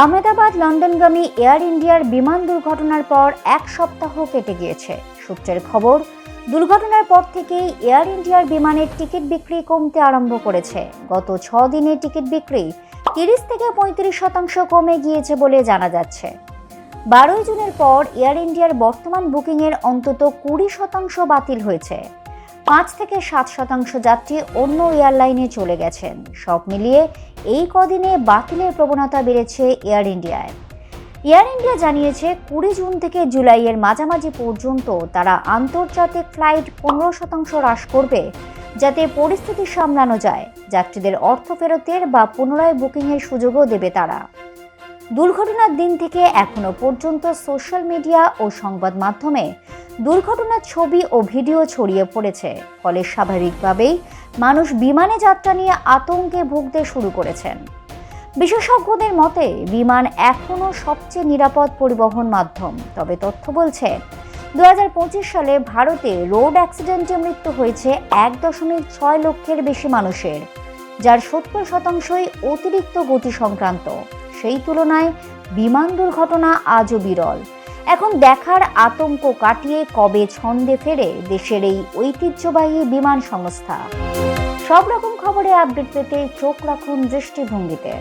Ahmedabad লন্ডনগামী air ইন্ডিয়ার বিমান দুর্ঘটনার পর এক সপ্তাহ কেটে গিয়েছে। সূত্রের খবর, দুর্ঘটনার পর থেকেই এয়ার ইন্ডিয়ার বিমানের টিকিট বিক্রি কমতে আরম্ভ করেছে। গত ছ দিনে টিকিট বিক্রি তিরিশ থেকে পঁয়ত্রিশ শতাংশ কমে গিয়েছে বলে জানা যাচ্ছে। বারোই জুনের পর এয়ার ইন্ডিয়ার বর্তমান বুকিংয়ের অন্তত কুড়ি শতাংশ বাতিল হয়েছে। পাঁচ থেকে সাত শতাংশ যাত্রী অন্য এয়ারলাইনে চলে গেছেন। সব মিলিয়ে এই কদিনে বাতিলের প্রবণতা বেড়েছে এয়ার ইন্ডিয়ায়। এয়ার ইন্ডিয়া জানিয়েছে, কুড়ি জুন থেকে জুলাইয়ের মাঝামাঝি পর্যন্ত তারা আন্তর্জাতিক ফ্লাইট পনেরো শতাংশ হ্রাস করবে, যাতে পরিস্থিতি সামলানো যায়। যাত্রীদের অর্থ ফেরতের বা পুনরায় বুকিংয়ের সুযোগও দেবে তারা। দুর্ঘটনার দিন থেকে এখনও পর্যন্ত সোশ্যাল মিডিয়া ও সংবাদ মাধ্যমে দুর্ঘটনার ছবি ও ভিডিও ছড়িয়ে পড়েছে। ফলে স্বাভাবিকভাবেই মানুষ বিমানে যাত্রা নিয়ে আতঙ্কে ভুগতে শুরু করেছেন। বিশেষজ্ঞদের মতে, বিমান এখনও সবচেয়ে নিরাপদ পরিবহন মাধ্যম। তবে তথ্য বলছে দু হাজার পঁচিশ সালে ভারতে রোড অ্যাক্সিডেন্টে মৃত্যু হয়েছে এক দশমিক ছয় লক্ষের বেশি মানুষের, যার সত্তর শতাংশই অতিরিক্ত গতি সংক্রান্ত। সেই তুলনায় বিমান দুর্ঘটনা আজও বিরল। এখন দেখার আতঙ্ক কাটিয়ে কবে ছন্দে ফেরে দেশের এই ঐতিহ্যবাহী বিমান সংস্থা? সব রকম খবরে আপডেট পেতে চোখ রাখুন দৃষ্টিভঙ্গিতে।